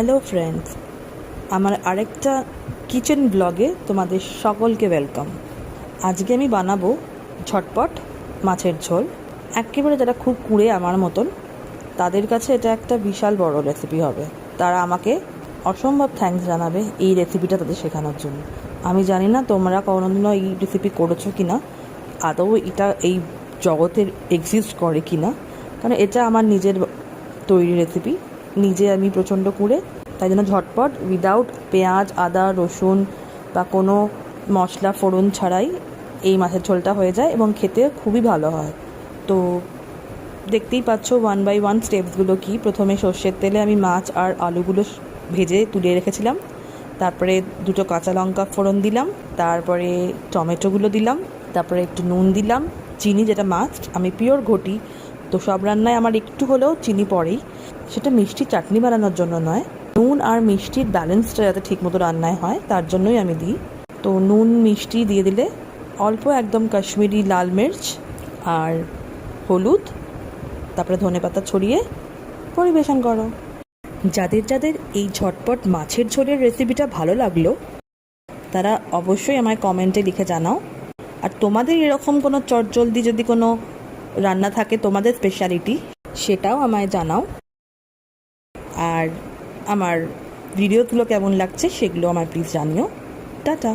Hello friends, আমার আরেকটা kitchen ব্লগে তোমাদের সকলকে ওয়েলকাম। আজকে আমি বানাবো ঝটপট মাছের ঝোল। একেবারে যারা খুব কুড়ে আমার মতন, তাদের কাছে এটা একটা বিশাল বড় রেসিপি হবে। তারা আমাকে অসম্ভব থ্যাঙ্কস জানাবে এই রেসিপিটা তাদের শেখানোর জন্য। আমি জানি না তোমরা কোনোদিনও এই রেসিপি করেছ কি না আদৌ এটা এই জগতের এক্সিস্ট করে কি না কারণ এটা আমার নিজের তৈরি রেসিপি নিজে আমি প্রচণ্ড কুড়ে, তাই জন্য ঝটপট উইদাউট পেঁয়াজ, আদা, রসুন বা কোনো মশলা, ফোড়ন ছাড়াই এই মাছের ঝোলটা হয়ে যায় এবং খেতে খুবই ভালো হয়। তো দেখতেই পাচ্ছ ওয়ান বাই ওয়ান স্টেপসগুলো কি। প্রথমে সর্ষের তেলে আমি মাছ আর আলুগুলো ভেজে তুলে রেখেছিলাম। তারপরে দুটো কাঁচা লঙ্কা ফোড়ন দিলাম, তারপরে টমেটোগুলো দিলাম, তারপরে একটু নুন দিলাম, চিনি যেটা মাছ আমি পিওর ঘটি তো সব রান্নায় আমার একটু হলেও চিনি পড়েই। সেটা মিষ্টি চাটনি বানানোর জন্য নয়। নুন আর মিষ্টির ব্যালেন্সটা যাতে ঠিকমতো রান্নায় হয়, তার জন্যই আমি দিই। তো নুন, মিষ্টি দিয়ে দিলে অল্প একদম কাশ্মীরি লাল মির্চ আর হলুদ, তারপরে ধনেপাতা ছড়িয়ে পরিবেশন করো। যাদের যাদের এই ঝটপট মাছের ঝোলের রেসিপিটা ভালো লাগল, তারা অবশ্যই আমায় কমেন্টে লিখে জানাও। আর তোমাদের এরকম কোনো চটজলদি যদি কোনো রান্না থাকে তোমাদের স্পেশালিটি সেটাও আমায় জানাও। আর আমার ভিডিওগুলো কেমন লাগছে সেগুলো আমার প্লিজ জানিও। টাটা।